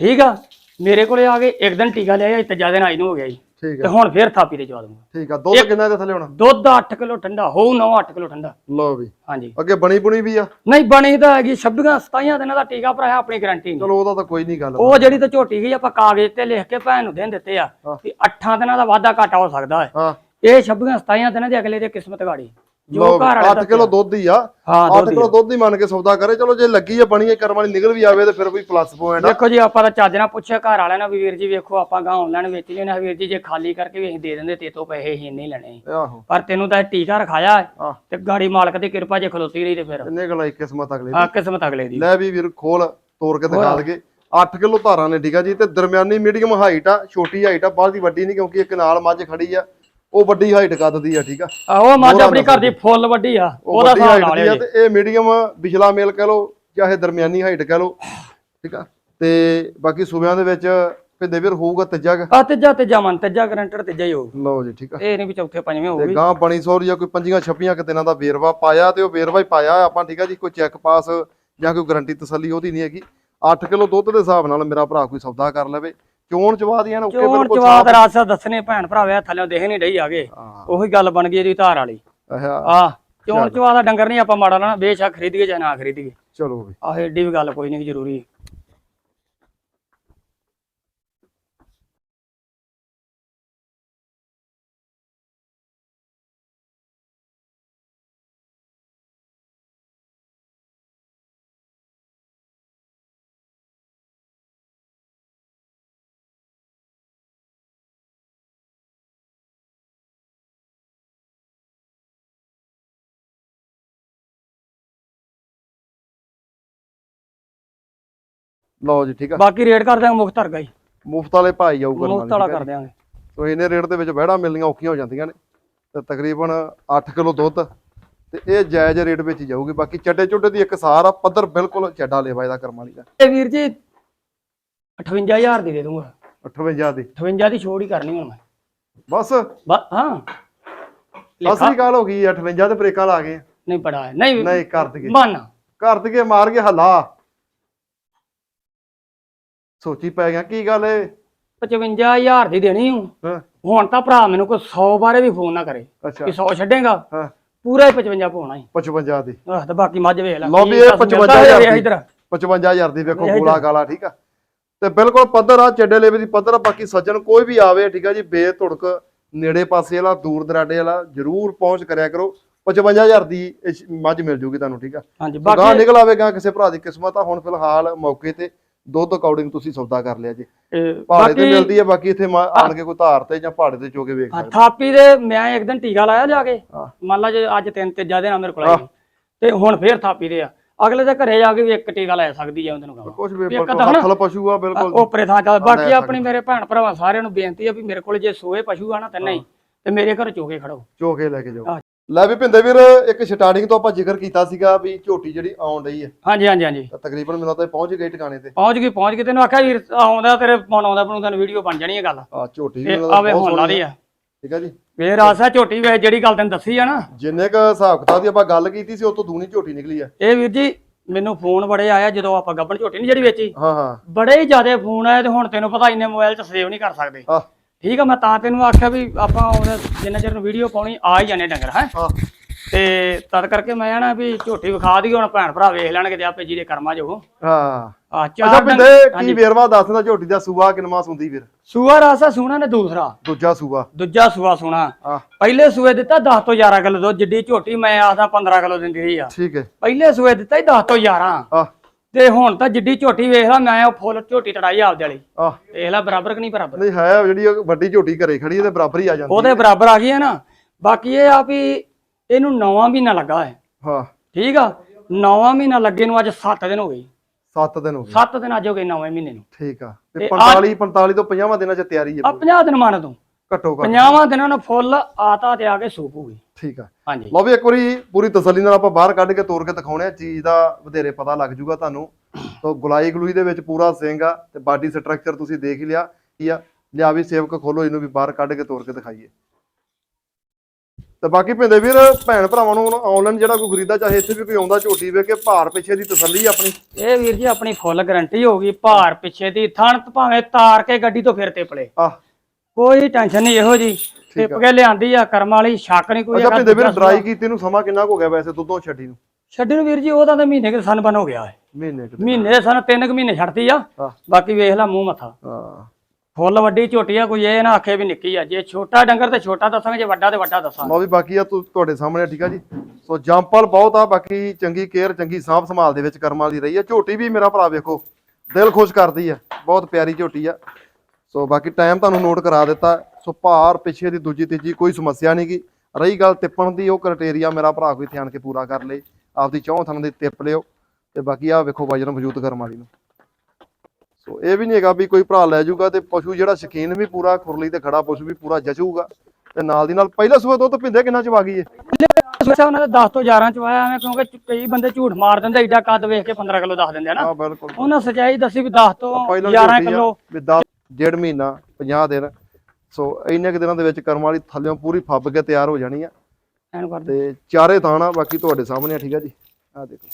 ਠੀਕ ਆ? ਮੇਰੇ ਕੋਲੇ ਆ ਕੇ ਇੱਕ ਦਿਨ ਟੀਕਾ ਲਿਆ ਤੇ ਜ਼ਿਆਦਾ ਦਿਨ ਆਈ ਨੂੰ ਹੋ ਗਿਆ ਜੀ। ਤੇ ਹੁਣ ਫੇਰ ਥਾਪੀ ਦੇ ਚਵਾ ਦੂੰਗਾ ਠੀਕ ਆ ਦੁੱਧ ਕਿੰਨਾ ਦੇ ਥੱਲੇ ਹੋਣਾ? ਦੁੱਧ 8 ਕਿਲੋ ਠੰਡਾ ਹੋਊ 9 8 ਕਿਲੋ ਠੰਡਾ। ਲਓ ਵੀ। ਹਾਂਜੀ। ਅੱਗੇ ਬਣੀ ਬੁਣੀ ਵੀ ਆ? ਨਹੀਂ ਬਣੀ ਤਾਂ ਹੈਗੀ 26 27 ਦਿਨਾਂ ਦਾ ਟੀਕਾ ਭਰਾਇਆ ਆਪਣੀ ਗਾਰੰਟੀ ਨਹੀਂ। ਚਲੋ ਉਹਦਾ ਤਾਂ ਕੋਈ ਨਹੀਂ ਗੱਲ। ਉਹ ਜਿਹੜੀ ਤਾਂ ਝੋਟੀ ਗਈ ਆਪਾਂ ਕਾਗਜ਼ ਤੇ ਲਿਖ ਕੇ ਭੈਣ ਨੂੰ ਦੇਣ ਦਿੱਤੇ ਆ। ਵੀ 8 ਦਿਨਾਂ ਦਾ ਵਾਧਾ ਘਾਟਾ ਹੋ ਸਕਦਾ ਹੈ। ਹਾਂ। ਇਹ 26 27 ਦਿਨਾਂ ਦੇ ਅਗਲੇ ਦੀ ਕਿਸਮਤ ਗਾੜੀ। ਜੋ ਘਰ ਵਾਲੇ 8 ਕਿਲੋ ਦੁੱਧ ਹੀ ਆ। ਹਾਂ 8 ਦੁੱਧ ਹੀ ਕਿਲੋ ਦੁੱਧ ਹੀ ਮੰਨ ਕੇ ਸੌਦਾ ਕਰੇ। ਚਲੋ ਜੇ ਲੱਗੀ ਆ ਬਣੀ ਆ ਕਰਮ ਵਾਲੀ ਨਿਕਲ ਵੀ ਆਵੇ ਤੇ ਫਿਰ ਵੀ ਪਲੱਸ ਪੁਆਇੰਟ ਆ। ਦੇਖੋ ਜੀ ਆਪਾਂ ਤਾਂ ਚੱਜ ਨਾਲ ਪੁੱਛਿਆ ਘਰ ਵਾਲਿਆਂ ਨੇ ਵੀ ਵੀਰ ਜੀ ਵੇਖੋ ਆਪਾਂ ਗਾਂ ਆਨਲਾਈਨ ਵੇਚ ਲੈਣਾ ਵੀਰ ਜੀ ਜੇ ਖਾਲੀ ਕਰਕੇ ਵੀ ਅਸੀਂ ਦੇ ਦਿੰਦੇ ਤੇ ਤੋਂ ਪੈਸੇ ਹੀ ਨਹੀਂ ਲੈਣੇ ਆਹੋ। ਪਰ ਤੈਨੂੰ ਤਾਂ ਇਹ ਟੀਕਾ ਰਖਾਇਆ ਹੈ, ਤੇ ਗਾੜੀ ਮਾਲਕ ਦੀ ਕਿਰਪਾ ਜੇ ਖਲੋਤੀ ਰਹੀ ਤੇ ਫਿਰ। ਇੰਨੇ ਗਲਾ ਕਿਸਮਤ ਅਗਲੇ ਆ ਕਿਸਮਤ ਅਗਲੇ ਦੀ। ਦੀ ਲੈ ਵੀ ਵੀਰ ਖੋਲ ਤੋੜ ਕੇ ਦਿਖਾ ਦਗੇ 8 ਕਿਲੋ ਧਾਰਾਂ ਨੇ ਠੀਕ ਆ ਜੀ। ਤੇ ਦਰਮਿਆਨੀ ਮੀਡੀਅਮ ਹਾਈਟ ਆ ਛੋਟੀ ਹਾਈਟ ਆ ਬਾਹਲੀ ਵੱਡੀ ਨਹੀਂ ਕਿਉਂਕਿ ਇੱਕ ਨਾਲ ਮੱਝ ਖੜੀ ਆ। ਉਹ ਵੱਡੀ ਹਾਈਟ ਕੱਦਦੀ ਆ ਠੀਕ ਆ? ਆ ਉਹ ਮੱਝ ਆਪਣੀ ਘਰ ਦੀ ਫੁੱਲ। ਵੱਡੀ ਆ ਉਹ ਉਹਦਾ ਵੱਡੀ ਹਾਈਟ ਦੀ ਆ ਤੇ ਇਹ ਮੀਡੀਅਮ ਵਿਚਲਾ ਮੇਲ ਕਹ ਲੋ ਚਾਹੇ ਦਰਮਿਆਨੀ ਹਾਈਟ ਕਹ ਲੋ ਠੀਕ ਆ? ਤੇ ਬਾਕੀ ਸੂਬਿਆਂ ਦੇ ਵਿੱਚ ਭਿੰਦੇ ਵੀਰ ਹੋਊਗਾ ਤੀਜਾ। ਆ ਤੀਜਾ ਤੀਜਾ ਮਨ ਤੀਜਾ ਗਰੰਟਰ ਤੀਜਾ ਹੀ ਹੋਊ। ਲਓ ਜੀ ਠੀਕ ਆ। ਇਹ ਨਹੀਂ ਵੀ ਚੌਥੇ ਪੰਜਵੇਂ ਤੇ ਹੋਊਗੀ ਗਾਂ ਬਣੀ ਸੌਰੀ ਜਾਂ ਕੋਈ ਪੰਜੀਆਂ ਛੱਪੀਆਂ ਕਿ ਦਿਨਾਂ ਦਾ ਵੇਰਵਾ ਪਾਇਆ ਤੇ ਉਹ ਵੇਰਵਾ ਹੀ ਪਾਇਆ ਆਪਾਂ ਠੀਕ ਆ ਜੀ ਕੋਈ ਚੈੱਕ ਪਾਸ ਜਾਂ ਕੋਈ ਗਾਰੰਟੀ ਤਸੱਲੀ ਉਹਦੀ ਨਹੀਂ ਹੈਗੀ। 8 ਕਿਲੋ ਦੁੱਧ ਦੇ ਹਿਸਾਬ ਨਾਲ ਮੇਰਾ ਭਰਾ ਕੋਈ ਸੌਦਾ ਕਰ ਲਵੇ। ਚੋਣ ਚਵਾ ਦੀਆਂ ਨਾ ਓਕੇ ਚੋਰ ਬਿਲਕੁਲ ਜਵਾਦ ਰਾਸਾ ਦੱਸਣੇ ਭੈਣ ਭਰਾਵੇ ਥੱਲੇ ਦੇਖ ਨਹੀਂ ਡਈ ਆਗੇ। ਹਾਂ। ਉਹੀ ਗੱਲ ਬਣ ਗਈ ਇਹਦੀ ਧਾਰ ਵਾਲੀ। ਆਹ, ਆ ਚੋਣ ਚਵਾ ਦਾ ਡੰਗਰ ਨਹੀਂ ਆਪਾਂ ਮਾੜਾ ਲੈਣਾ ਬੇਸ਼ੱਕ ਖਰੀਦੀਏ ਜਾਂ ਨਾ ਖਰੀਦੀਏ। ਚਲੋ ਵੀ। ਆਹ ਏਡੀ ਵੀ ਗੱਲ ਕੋਈ ਨਹੀਂ ਜ਼ਰੂਰੀ। ਲਓ ਜੀ ਠੀਕ ਆ। ਬਾਕੀ ਰੇਟ ਕਰ ਦਿਆਂਗੇ ਮੁਖਤਰ ਗਈ ਮੁਫਤ ਵਾਲੇ ਭਾਈ ਜਾਊ ਕਰਨ ਮੁਫਤ ਵਾਲਾ ਕਰ ਦਿਆਂਗੇ। ਸੋ ਇਹਨੇ ਰੇਟ ਦੇ ਵਿੱਚ ਬਹਿੜਾ ਮਿਲਣੀਆਂ ਔਖੀਆਂ ਹੋ ਜਾਂਦੀਆਂ ਨੇ। ਤੇ ਤਕਰੀਬਨ 8 ਕਿਲੋ ਦੁੱਧ ਤੇ ਇਹ ਜਾਇਜ਼ ਰੇਟ ਵਿੱਚ ਹੀ ਜਾਊਗੀ। ਬਾਕੀ ਚੱਡੇ ਚੁੱਡੇ ਦੀ ਇੱਕ ਸਾਰ ਆ ਪੱਧਰ ਬਿਲਕੁਲ ਚੱਡਾ ਲੇਵਾ ਇਹਦਾ ਕਰਮ ਵਾਲੀ ਦਾ। ਇਹ ਵੀਰ ਜੀ 58000 ਦੀ ਦੇ ਦੂੰਗਾ। 58 ਦੀ। 58 ਦੀ ਛੋੜ ਹੀ ਕਰਨੀ ਹੁਣ ਮੈਂ। ਬਸ? ਬਸ ਹਾਂ। ਅਸਲੀ ਗੱਲ ਹੋ ਗਈ 58 ਤੇ ਬ੍ਰੇਕਾਂ ਲਾ ਗਏ। ਨਹੀਂ ਪੜਾ ਨਹੀਂ ਨਹੀਂ ਕਰ ਦਈਏ। ਮਨ ਕਰ ਮਾਰ ਕੇ ਹੱਲਾ। ਸੋਚੀ ਪੈ ਗਿਆ ਕੀ ਗੱਲ ਏ? 55000 ਦੀ ਦੇਣੀ ਹੂੰ। ਹਾਂ। ਹੁਣ ਤਾਂ ਭਰਾ ਮੈਨੂੰ ਕੋਈ 100 ਬਾਰੇ ਵੀ ਫੋਨ ਨਾ ਕਰੇ ਅੱਛਾ। ਕਿ 100 ਛੱਡੇਗਾ। ਹਾਂ। ਪੂਰਾ ਹੀ 55 ਪਾਉਣਾ ਹੀ 55 ਦੀ। ਆਹ ਤੇ ਬਾਕੀ ਮੱਝ ਵੇਖ ਲੈ। ਲਓ ਵੀ ਇਹ ਕਸਮ 55,000 ਮਿਲਦਾ ਦੀ। ਇੱਧਰ। 55000 ਦੀ ਵੇਖੋ ਗੋਲਾ ਗਾਲਾ ਠੀਕ ਆ? ਤੇ ਬਿਲਕੁਲ ਪੱਧਰ ਆ ਚੱਡੇ ਲੇਵੇ ਦੀ ਪੱਧਰ ਬਾਕੀ ਸੱਜਣ ਕੋਈ ਵੀ ਆਵੇ ਠੀਕ ਆ ਜੀ ਬੇਧੁੜਕ ਨੇੜੇ ਪਾਸੇ ਵਾਲਾ ਦੂਰ ਦਰਾਡੇ ਵਾਲਾ ਜਰੂਰ ਪਹੁੰਚ ਕਰਿਆ ਕਰੋ। 55000 ਦੀ ਮੱਝ ਮਿਲ ਜੂਗੀ ਤੁਹਾਨੂੰ ਠੀਕ ਆ? ਹਾਂਜੀ ਬਾਕੀ ਨਿਕਲ ਆਵੇਗਾ ਕਿਸੇ ਭਰਾ ਦੀ ਕਿਸਮਤ ਆ ਹੁਣ ਫਿਲਹਾਲ ਮੌਕੇ ਤੇ ਦੁੱਧ ਅਕੋਰਡਿੰਗ ਤੁਸੀਂ ਸੌਦਾ ਕਰ ਲਿਆ ਜੀ। ਪਹਾੜੇ ਤੇ ਮਿਲਦੀ ਹੈ ਬਾਕੀ ਇੱਥੇ ਆਣ ਕੇ ਕੋਈ ਧਾਰ ਤੇ ਜਾਂ ਪਹਾੜੇ ਤੇ ਚੋਕੇ ਵੇਖ ਹਾਂ, ਸਕਦੇ। ਥਾਪੀ ਦੇ ਮੈਂ ਇੱਕ ਦਿਨ ਟੀਕਾ ਲਾਇਆ ਜਾ ਕੇ। ਮੰਨ ਲਾ ਜੇ ਅੱਜ ਤਿੰਨ ਤੀਜਾ ਦਿਨ ਆ ਮੇਰੇ ਕੋਲ ਆਈ ਤੇ ਹੁਣ ਫੇਰ ਥਾਪੀ ਦੇ ਆ। ਅਗਲੇ ਦੇ ਘਰੇ ਜਾ ਕੇ ਵੀ ਇੱਕ ਟੀਕਾ ਲੈ ਸਕਦੀ ਆ ਉਹਨੂੰ ਕਹਾਂ ਕੁਝ ਤਾਂ ਹੱਥਲ ਪਸ਼ੂ ਆ ਬਿਲਕੁਲ। ਉਪਰੇ ਥਾਂ ਚੱਲ। ਬਾਕੀ ਆਪਣੀ ਮੇਰੇ ਭੈਣ ਭਰਾਵਾਂ ਸਾਰਿਆਂ ਨੂੰ ਬੇਨਤੀ ਆ ਵੀ ਮੇਰੇ ਕੋਲ ਜੇ ਸੋਏ ਪਸ਼ੂ ਆ ਨਾ ਤਿੰਨੇ ਹੀ। ਤੇ ਮੇਰੇ ਘਰ ਚੋਕੇ ਖੜੋ। ਚੋਕੇ ਲੈ ਕੇ ਜਾਓ। ਲੈ ਵੀ ਭਿੰਦੇ ਵੀਰ ਇੱਕ ਸਟਾਰਟਿੰਗ ਤੋਂ ਆਪਾਂ ਜ਼ਿਕਰ ਕੀਤਾ ਸੀਗਾ ਵੀ ਝੋਟੀ ਜਿਹੜੀ ਆਉਣ ਰਹੀ ਹੈ ਹਾਂਜੀ ਹਾਂਜੀ ਹਾਂਜੀ। ਤਾਂ ਤਕਰੀਬਨ ਮੈਨੂੰ ਤਾਂ ਪਹੁੰਚ ਗਈ ਟਿਕਾਣੇ ਤੇ। ਪਹੁੰਚ ਗਈ ਪਹੁੰਚ ਗਈ। ਤੈਨੂੰ ਆਖਿਆ ਵੀਰ ਆਉਂਦਾ ਤੇਰੇ ਫੋਨ ਆਉਂਦਾ ਬਣੂ ਤੈਨੂੰ ਵੀਡੀਓ ਬਣ ਜਾਣੀ ਹੈ ਗੱਲ। ਆ ਝੋਟੀ ਵੀ ਆਵੇ ਹੁਣ ਲਾ ਦੀ ਆ। ਠੀਕ ਆ ਜੀ। ਫੇਰ ਆਸਾ ਝੋਟੀ ਵੇ ਜਿਹੜੀ ਗੱਲ ਤੈਨੂੰ ਦੱਸੀ ਆ ਨਾ। ਜਿੰਨੇ ਕ ਹਿਸਾਬ ਕਿਤਾਬ ਦੀ ਆਪਾਂ ਗੱਲ ਕੀਤੀ ਸੀ ਉਹ ਤੋਂ ਦੂਣੀ ਝੋਟੀ ਨਿਕਲੀ ਆ। ਇਹ ਵੀਰ ਜੀ ਮੈਨੂੰ ਫੋਨ ਬੜੇ ਆਇਆ ਜਦੋਂ ਆਪਾਂ ਗੱਬਣ ਝੋਟੀ ਨਹੀਂ ਜਿਹੜੀ ਵੇਚੀ। ਹਾਂ ਹਾਂ। ਬੜੇ ਹੀ ਜ਼ਿਆਦਾ ਫੋਨ ਆਏ ਤੇ ਹੁਣ ਤੈਨੂੰ ਪਤਾ ਇੰਨੇ ਮੋਬਾਈਲ 'ਚ ਸੇਵ ਨਹੀਂ ਕਰ ਸਕਦੇ। ਠੀਕ ਆ ਮੈਂ ਤਾਂ ਤੈਨੂੰ ਆਖਿਆ ਵੀ ਆਪਾਂ ਉਹਨੇ ਜਿੰਨਾ ਚਿਰ ਨੂੰ ਵੀਡੀਓ ਪਾਉਣੀ ਆ ਹੀ ਜਾਣੇ ਡੰਗਰ ਹੈ? ਤੇ ਤਦ ਕਰਕੇ ਮੈਂ ਆਣਾ ਵੀ ਝੋਟੀ ਵਿਖਾ ਦੀ ਹੁਣ ਭੈਣ ਭਰਾ ਵੇਖ ਲੈਣਗੇ ਤੇ ਆਪੇ ਜਿਹਦੇ ਕਰਮਾਂ ਜੋ ਹਾਂ। ਆ ਅੱਛਾ ਚਾਰ ਕੀ ਵੇਰਵਾ ਦੱਸ ਦਿੰਦਾ ਝੋਟੀ ਦਾ ਸੂਆ ਕਿੰਨਵਾ ਸੁੰਦੀ ਵੀਰ ਸੂਆ ਰਾਸਾ ਸੋਨਾ ਨੇ ਦੂਸਰਾ? ਦੂਜਾ ਸੂਆ। ਦੂਜਾ ਸੂਆ ਆ ਪਹਿਲੇ ਸੂਏ ਦਿੱਤਾ 10 ਤੋਂ 11 ਕਿਲੋ ਦੁੱਧ ਜਿੱਡੀ ਝੋਟੀ ਮੈਂ ਆਖਦਾ 15 ਕਿਲੋ ਦਿੰਦੀ ਰਹੀ ਆ। ਠੀਕ ਹੈ। ਪਹਿਲੇ ਸੂਏ ਦਿੱਤਾ ਹੀ 10 ਤੋਂ 11 ਆ ਤੇ ਹੁਣ ਤਾਂ ਜਿੱਡੀ ਝੋਟੀ ਵੇਖ ਲਾ ਮੈਂ ਉਹ ਫੁੱਲ ਝੋਟੀ ਤੜਾਈ ਆਪਦੇ ਵਾਲੀ। ਆ ਵੇਖ ਲੈ ਬਰਾਬਰ ਕਿ ਨਹੀਂ ਬਰਾਬਰ? ਨਹੀਂ ਹੈ ਜਿਹੜੀ ਉਹ ਵੱਡੀ ਝੋਟੀ ਘਰੇ ਖੜੀ ਇਹਦੇ ਬਰਾਬਰ ਹੀ ਆ ਜਾਂਦੀ ਉਹਦੇ ਬਰਾਬਰ ਆ ਗਈ ਹੈ ਨਾ। ਬਾਕੀ ਇਹ ਆ ਵੀ ਇਹਨੂੰ ਨੌਵਾਂ ਮਹੀਨਾ ਲੱਗਾ ਹੈ। ਹਾਂ। ਠੀਕ ਆ? ਨੌਵਾਂ ਮਹੀਨਾ ਲੱਗੇ ਨੂੰ ਅੱਜ 7 ਦਿਨ ਹੋ ਗਏ। 7 ਦਿਨ ਹੋ ਗਏ। 7 ਦਿਨ ਅੱਜ ਹੋ ਗਏ ਨੌਵੇਂ ਮਹੀਨੇ ਨੂੰ। ਠੀਕ ਆ। ਤੇ ਤੇ 45 45 ਤੋਂ 50 ਦਿਨਾਂ ਚ ਤਿਆਰੀ ਆ ਹੈ 50 ਦਿਨ ਮੰਨ ਤੂੰ। ਘੱਟੋ ਘੱਟ। 50 ਦਿਨਾਂ ਨੂੰ ਫੁੱਲ ਆਤਾ ਤੇ ਆ ਕੇ ਸੂਪੂਗੀ। ਠੀਕ ਆ। ਹਾਂਜੀ। ਲਓ ਵੀ ਇੱਕ ਵਾਰੀ ਪੂਰੀ ਤਸੱਲੀ ਨਾਲ ਆਪਾਂ ਬਾਹਰ ਕੱਢ ਕੇ ਤੋੜ ਕੇ ਦਿਖਾਉਣੇ ਆ ਚੀਜ਼ ਦਾ ਵਧੇਰੇ ਪਤਾ ਲੱਗ ਜੂਗਾ ਤੁਹਾਨੂੰ। ਤੋਂ ਗੁਲਾਈ ਗਲੂਈ ਦੇ ਵਿੱਚ ਪੂਰਾ ਸਿੰਘ ਆ ਤੇ ਬਾਡੀ ਸਟਰਕਚਰ ਤੁਸੀਂ ਦੇਖ ਹੀ ਲਿਆ ਕੀ ਆ? ਲਿਆ ਵੀ ਸੇਵਕ ਖੋਲੋ ਇਹਨੂੰ ਵੀ ਬਾਹਰ ਕੱਢ ਕੇ ਤੋੜ ਕੇ ਦਿਖਾਈਏ। ਤੇ ਬਾਕੀ ਭਿੰਦੇ ਵੀਰ ਭੈਣ ਭਰਾਵਾਂ ਨੂੰ ਆਨਲਾਈਨ ਜਿਹੜਾ ਕੋਈ ਖਰੀਦਾ ਚਾਹੇ ਇੱਥੇ ਵੀ ਕੋਈ ਆਉਂਦਾ ਝੋਟੀ ਵੇਖ ਕੇ ਭਾਰ ਪਿੱਛੇ ਦੀ ਤਸੱਲੀ ਆਪਣੀ। ਇਹ ਵੀਰ ਜੀ ਆਪਣੀ ਫੁੱਲ ਗਾਰੰਟੀ ਹੋਗੀ ਭਾਰ ਪਿੱਛੇ ਦੀ ਥਣ ਭਾਵੇਂ ਤਾਰ ਕੇ ਗੱਡੀ ਤੋਂ ਫਿਰ ਟਿਪਲੇ ਆ ਕੋਈ ਟੈਨਸ਼ਨ ਨਹੀਂ ਇਹੋ ਜੀ। ਟਿਪ ਕੇ ਲਿਆਂਦੀ ਆ ਕਰਮ ਵਾਲੀ ਸ਼ੱਕ ਨਹੀਂ ਕੋਈ ਅੱਛਾ ਭਿੰਦੇ ਵੀਰ ਡਰਾਈ ਕੀਤੀ ਨੂੰ ਸਮਾਂ ਕਿੰਨਾ ਹੋ ਗਿਆ ਵੈਸੇ ਦੁੱਧੋਂ ਛੱਡੀ ਨੂੰ? ਛੱਡੀ ਨੂੰ ਵੀਰ ਜੀ ਉਹਦਾ ਤਾਂ ਮਹੀਨੇ ਕੇ ਸਨ ਬਨ ਹੋ ਗਿਆ ਹੈ। ਮਹੀਨੇ ਕੁ ਮਹੀਨੇ ਦੇ ਸਨ ਤਿੰਨ ਕੁ ਮਹੀਨੇ ਛੱਡਤੀ ਆ। ਬਾਕੀ ਵੇਖ ਲੈ ਮੂੰਹ ਮੱਥਾ। ਹਾਂ। ਫੁੱਲ ਵੱਡੀ ਝੋਟੀ ਆ ਕੋਈ ਇਹ ਨਾ ਆਖੇ ਵੀ ਨਿੱਕੀ ਆ। ਜੇ ਛੋਟਾ ਡੰਗਰ ਤੇ ਛੋਟਾ ਦੱਸਾਂਗੇ ਜੇ ਵੱਡਾ ਤੇ ਵੱਡਾ ਦੱਸਾਂਗੇ। ਲਓ ਵੀ ਬਾਕੀ ਆ ਤੁਹਾਡੇ ਸਾਹਮਣੇ ਠੀਕ ਆ ਜੀ। ਸੋ ਜੰਪਲ ਬਹੁਤ ਆ ਬਾਕੀ ਚੰਗੀ ਕੇਅਰ ਚੰਗੀ ਸਾਂਭ ਸੰਭਾਲ ਦੇ ਵਿੱਚ ਕਰਮ ਵਾਲੀ ਰਹੀ ਆ। ਝੋਟੀ ਵੀ ਮੇਰਾ ਭਰਾ ਵੇਖੋ ਦਿਲ ਖੁਸ਼ ਕਰਦੀ ਆ। ਬਹੁਤ ਪਿਆਰੀ ਝੋਟੀ ਆ। ਸੋ ਬਾਕੀ ਟਾਈਮ ਤੁਹਾਨੂੰ ਨੋਟ ਕਰਾ ਦਿੱਤਾ। ਸੋ ਭਾਰ ਪਿੱਛੇ ਦੀ ਦੂਜੀ ਤੀਜੀ ਕੋਈ ਸਮੱਸਿਆ ਨਹੀਂ ਗੀ। ਰਹੀ ਗੱਲ ਤਿੱਪਣ ਦੀ ਉਹ ਕ੍ਰਾਈਟੇਰੀਆ ਮੇਰਾ ਭਰਾ ਕੋਈ ਧਿਆਨ ਕੇ ਪੂਰਾ ਕਰ ਲੇ। ਆਪਦੀ ਚੌਂ ਥਣ ਦੀ ਤਿੱਪ ਲਿਓ। ਤੇ ਬਾਕੀ ਆ ਵੇਖੋ ਵਜਨ ਮੌਜੂਦ ਕਰਮ ਵਾਲੀ ਨੂੰ। ਸੋ ਇਹ ਵੀ ਨਹੀਂ ਹੈਗਾ ਵੀ ਕੋਈ ਭਰਾ ਲੈ ਜਾਊਗਾ ਤੇ ਪਸ਼ੂ ਜਿਹੜਾ ਸ਼ਕੀਨ ਵੀ ਪੂਰਾ ਖੁਰਲੀ ਤੇ ਖੜਾ ਪਸ਼ੂ ਵੀ ਪੂਰਾ ਜਚੂਗਾ। ਤੇ ਨਾਲ ਦੀ ਨਾਲ ਪਹਿਲਾ ਸੂਆ ਦੁੱਧ ਪਿੰਦੇ ਕਿੰਨਾ ਚ ਵਾ ਗਈ ਏ? ਸੋਚਿਆ ਉਹਨਾਂ ਦੇ 10 ਤੋਂ 11 ਚ ਆਇਆ ਐਵੇਂ ਕਿਉਂਕਿ ਕਈ ਬੰਦੇ ਝੂਠ ਮਾਰ ਦਿੰਦੇ ਏਡਾ ਕੱਦ ਵੇਖ ਕੇ 15 ਕਿਲੋ ਦੱਸ ਦਿੰਦੇ ਆ ਨਾ। ਹਾਂ ਬਿਲਕੁਲ ਉਹਨਾਂ ਸਚਾਈ ਦੱਸੀ ਵੀ 10 ਤੋਂ ਪਹਿਲਾਂ 11 ਝੋਟੀ ਆ ਕਿਲੋ। ਵੀ 10 ਡੇਢ ਮਹੀਨਾ 50 ਦਿਨ। ਸੋ ਇੰਨੇ ਕੁ ਦਿਨਾਂ ਦੇ ਵਿੱਚ ਕਰਮ ਵਾਲੀ ਥੱਲਿਓਂ ਪੂਰੀ ਫੱਬ ਕੇ ਤਿਆਰ ਹੋ ਜਾਣੀ ਆ। ਐਨ ਕਰਦੇ। ਤੇ ਚਾਰੇ ਥਾਣਾ ਬਾਕੀ ਤੁਹਾਡੇ ਸਾਹਮਣੇ ਆ ਠੀਕ ਆ ਜੀ? ਆ ਦੇਖੋ।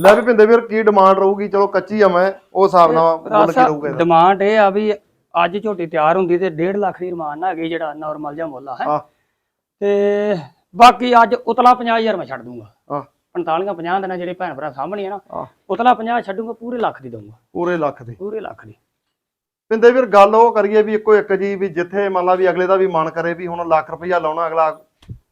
ਲੈ ਵੀ ਪਿੰਦੇ ਵੀਰ ਕੀ ਡਿਮਾਂਡ ਰਹੂਗੀ? ਚਲੋ ਕੱਚੀ ਆ ਮੈਂ ਉਹ ਹਿਸਾਬ ਨਾਲ ਮੁੱਲ ਕੀ ਰਹੂਗਾ ਇਹਦਾ? ਡਿਮਾਂਡ ਇਹ ਆ ਵੀ ਅੱਜ ਝੋਟੀ ਤਿਆਰ ਹੁੰਦੀ ਤੇ 1.5 ਲੱਖ ਦੀ ਰਮਾਨ ਹੈਗੀ ਜਿਹੜਾ ਨਾਰਮਲ ਜਿਹਾ ਮੁੱਲ ਆ ਹੈ। ਤੇ ਬਾਕੀ ਅੱਜ ਉਤਲਾ 50000 ਮੈਂ ਛੱਡ ਦੂੰਗਾ। ਆ 45 50 ਦਿਨਾਂ ਜਿਹੜੇ ਭੈਣ ਭਰਾ ਸਾਹਮਣੇ ਆ ਨਾ ਉਤਲਾ 50 ਛੱਡੂੰਗਾ ਪੂਰੇ ਲੱਖ ਦੀ ਦਊਂਗਾ। ਪੂਰੇ ਲੱਖ ਦੇ। ਪੂਰੇ ਲੱਖ ਦੀ। ਪਿੰਦੇ ਵੀਰ ਗੱਲ ਉਹ ਕਰੀਏ ਵੀ ਇੱਕੋ ਇੱਕ ਜੀ ਵੀ ਜਿੱਥੇ ਮੰਨ ਲਾ ਵੀ ਅਗਲੇ ਦਾ ਵੀ ਮਨ ਕਰੇ ਵੀ ਹੁਣ ਲੱਖ ਰੁਪਈਆ ਲਾਉਣਾ ਅਗਲਾ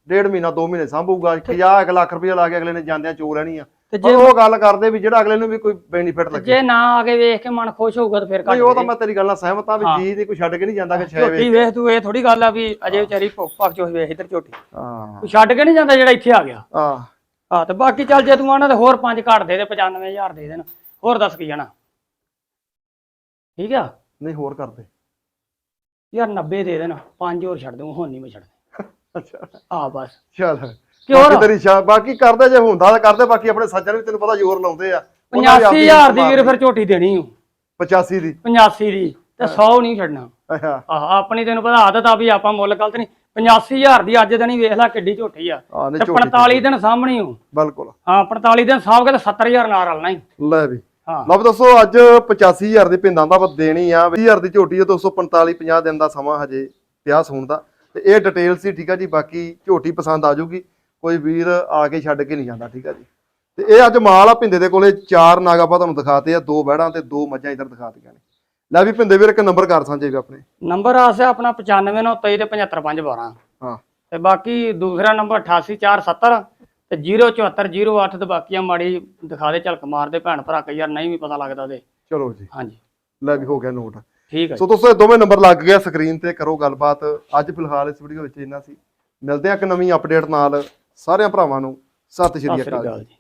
ਡੇਢ ਮਹੀਨਾ 2 ਮਹੀਨੇ ਸੰਭੂਗਾ 50 1 ਲੱਖ ਰੁਪਈਆ ਲਾ ਕੇ ਅਗਲੇ ਨੇ ਜਾਂਦਿਆਂ ਚੋ ਲੈਣੀ ਆ। ਤੇ ਪਰ ਉਹ ਗੱਲ ਕਰਦੇ ਵੀ ਜਿਹੜਾ ਅਗਲੇ ਨੂੰ ਵੀ ਕੋਈ ਬੈਨੀਫਿਟ ਲੱਗੇ। ਜੇ ਨਾ ਆ ਕੇ ਵੇਖ ਕੇ ਮਨ ਖੁਸ਼ ਹੋਊਗਾ ਤਾਂ ਫਿਰ ਨਹੀਂ ਘੱਟ ਉਹ ਤਾਂ ਮੈਂ ਤੇਰੀ ਗੱਲ ਨਾਲ ਸਹਿਮਤ ਆ ਵੀ ਜੀ ਨਹੀਂ ਕੋਈ ਛੱਡ ਕੇ ਨਹੀਂ ਜਾਂਦਾ ਕਿ ਛੇ ਝੋਟੀ ਵੇਖ ਤੂੰ ਇਹ ਥੋੜੀ ਗੱਲ ਆ ਵੀ ਅਜੇ ਵਿਚਾਰੀ ਭੁੱਖ ਭੱਖ ਚੋਂ ਵੇਖ ਇੱਧਰ ਝੋਟੀ। ਹਾਂ। ਤੂੰ ਛੱਡ ਕੇ ਨਹੀਂ ਜਾਂਦਾ ਜਿਹੜਾ ਇੱਥੇ ਆ ਗਿਆ। ਆ ਹਾਂ ਤੇ ਬਾਕੀ ਚੱਲ ਜੇ ਤੂੰ ਆਣਾ ਤੇ ਹੋਰ ਪੰਜ ਘੱਟ ਦੇ ਦੇ 95000 ਦੇ ਦੇਣ। ਹੋਰ ਦੱਸ ਕੀ ਜਾਣਾ। ਠੀਕ ਆ? ਨਹੀਂ ਹੋਰ ਕਰਦੇ ਯਾਰ 90 ਦੇ ਦੇਣ ਪੰਜ ਹੋਰ ਛੱਡ ਦੂੰ ਹੁਣ ਨਹੀਂ ਮੈਂ ਛੱਡਦੇ। ਅੱਛਾ। ਆ ਬਸ। ਚੱਲ। ਬਾਕੀ ਤੇਰੀ ਸ਼ਾ ਬਾਕੀ ਕਰਦੇ ਜੇ ਹੁੰਦਾ ਤਾਂ ਕਰਦੇ ਬਾਕੀ ਆਪਣੇ ਸੱਜਣ ਵੀ ਤੈਨੂੰ ਪਤਾ ਜ਼ੋਰ ਲਾਉਂਦੇ ਆ। ਉਹਨਾਂ ਦੀ ਆਪਦੀ 85000 ਦੀ ਵੀਰ ਫਿਰ ਝੋਟੀ ਦੇਣੀ ਓ। 85 ਦੀ। 85 ਦੀ ਤੇ 100 ਨਹੀਂ ਛੱਡਣਾ। ਅੱਛਾ। ਆਹ ਆਪਣੀ ਤੈਨੂੰ ਪਤਾ ਆਦਤ ਆ ਵੀ ਆਪਾਂ ਮੁੱਲ ਗਲਤ ਨਹੀਂ। 85000 ਦੀ ਅੱਜ ਦਿਨ ਹੀ ਵੇਖ ਲੈ ਕਿੱਡੀ ਝੋਟੀ ਆ। ਆ ਨਹੀਂ ਤੇ ਝੋਟੀ 45 ਦਿਨ ਸਾਹਮਣੇ ਹੋ ਬਿਲਕੁਲ। ਹਾਂ 45 ਦਿਨ ਸਾਹਬ ਕੇ ਤੇ 70000 ਨਾਲ ਰਲਣਾ ਹੀ ਲੈ ਵੀ। ਹਾਂ। ਲਓ ਦੱਸੋ ਅੱਜ 85000 ਦੀ ਪਿੰਡਾਂ ਦਾ ਆਪਾਂ ਦੇਣੀ ਆ। 20000 ਦੀ ਝੋਟੀ ਆ 245 50 ਦਿਨ ਦਾ ਸਮਾਂ ਹਜੇ ਪਿਆ ਸੂਣ ਦਾ। ਤੇ ਇਹ ਡਿਟੇਲ ਸੀ ਠੀਕ ਆ ਜੀ ਬਾਕੀ ਝੋਟੀ ਪਸੰਦ ਆ ਜਾਊਗੀ। ਕੋਈ ਵੀਰ ਆ ਕੇ ਛੱਡ ਕੇ ਨਹੀਂ ਜਾਂਦਾ ਠੀਕ ਆ ਜੀ। ਤੇ ਇਹ ਅੱਜ ਮਾਲ ਆ ਪਿੰਦੇ ਦੇ ਕੋਲੇ ਚਾਰ ਨਾਗ ਆਪਾਂ ਤੁਹਾਨੂੰ ਦਿਖਾਤੇ ਆ ਦੋ ਬੈੜਾਂ ਤੇ ਦੋ ਮੱਝਾਂ ਇਧਰ ਦਿਖਾਤੀਆਂ ਨੇ। ਲੈ ਵੀ ਪਿੰਦੇ ਵੀਰ ਇੱਕ ਨੰਬਰ ਕਰ ਸਾਂਝੇ ਵੀ ਆਪਣੇ। ਨੰਬਰ ਆਸਿਆ ਆਪਣਾ 95923 ਤੇ 75512 ਹਾਂ। ਤੇ ਬਾਕੀ ਦੂਸਰਾ ਨੰਬਰ 88470 ਤੇ 07408 ਤੇ ਬਾਕੀਆਂ ਮਾੜੀ ਦਿਖਾ ਦੇ ਝਲਕ ਮਾਰਦੇ ਭੈਣ ਭਰਾ ਕਈ ਯਾਰ ਨਹੀਂ ਵੀ ਪਤਾ ਲੱਗਦਾ ਤੇ। ਚਲੋ ਜੀ। ਹਾਂਜੀ। ਲੈ ਵੀ ਹੋ ਗਿਆ ਨੋਟ। ਠੀਕ ਹੈ ਸੋ ਦੋਸਤੋ ਇਹ ਦੋਵੇਂ ਨੰਬਰ ਲੱਗ ਗਿਆ ਸਕਰੀਨ ਤੇ ਕਰੋ ਗੱਲਬਾਤ। ਅੱਜ ਫਿਲਹਾਲ ਇਸ ਵੀਡੀਓ ਵਿੱਚ ਇੰਨਾ ਸੀ। ਮਿਲਦੇ ਆ ਇੱਕ ਨਵੀਂ ਅਪਡੇਟ ਨਾਲ। ਸਾਰਿਆਂ ਭਰਾਵਾਂ ਨੂੰ ਸਤਿ ਸ਼੍ਰੀ ਅਕਾਲ ਜੀ।